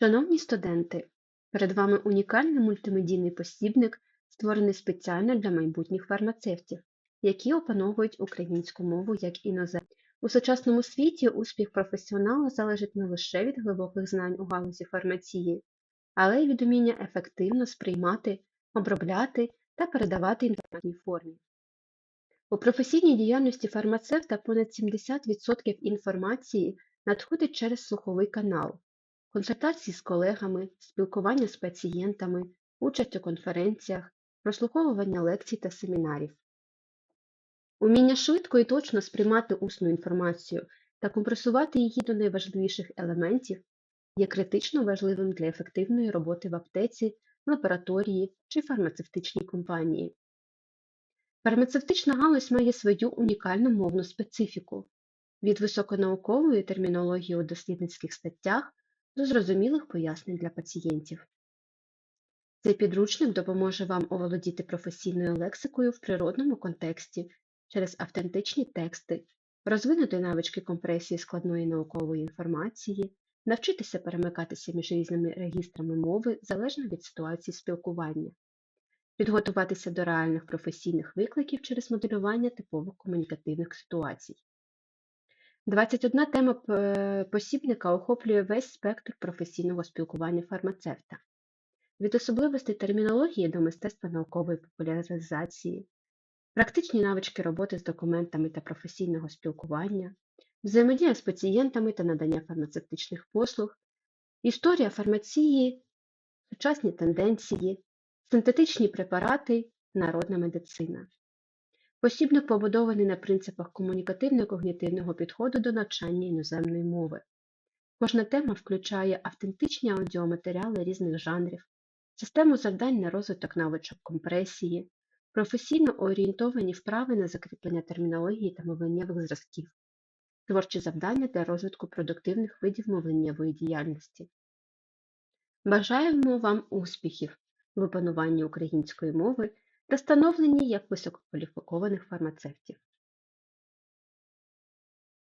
Шановні студенти, перед вами унікальний мультимедійний посібник, створений спеціально для майбутніх фармацевтів, які опановують українську мову як іноземну. У сучасному світі успіх професіонала залежить не лише від глибоких знань у галузі фармації, але й від уміння ефективно сприймати, обробляти та передавати інформаційній формі. У професійній діяльності фармацевта понад 70% інформації надходить через слуховий канал, консультації з колегами, спілкування з пацієнтами, участь у конференціях, прослуховування лекцій та семінарів. Уміння швидко і точно сприймати усну інформацію та компресувати її до найважливіших елементів є критично важливим для ефективної роботи в аптеці, лабораторії чи фармацевтичній компанії. Фармацевтична галузь має свою унікальну мовну специфіку від високонаукової термінології у дослідницьких статтях до зрозумілих пояснень для пацієнтів. Цей підручник допоможе вам оволодіти професійною лексикою в природному контексті через автентичні тексти, розвинути навички компресії складної наукової інформації, навчитися перемикатися між різними регістрами мови залежно від ситуації спілкування, підготуватися до реальних професійних викликів через моделювання типових комунікативних ситуацій. 21 тема посібника охоплює весь спектр професійного спілкування фармацевта, від особливостей термінології до мистецтва наукової популяризації, практичні навички роботи з документами та професійного спілкування, взаємодія з пацієнтами та надання фармацевтичних послуг, історія фармації, сучасні тенденції, синтетичні препарати, народна медицина. Посібник побудований на принципах комунікативно-когнітивного підходу до навчання іноземної мови. Кожна тема включає автентичні аудіоматеріали різних жанрів, систему завдань на розвиток навичок компресії, професійно орієнтовані вправи на закріплення термінології та мовленнєвих зразків, творчі завдання для розвитку продуктивних видів мовленнєвої діяльності. Бажаємо вам успіхів в опануванні української мови та становленні як висококваліфікованих фармацевтів.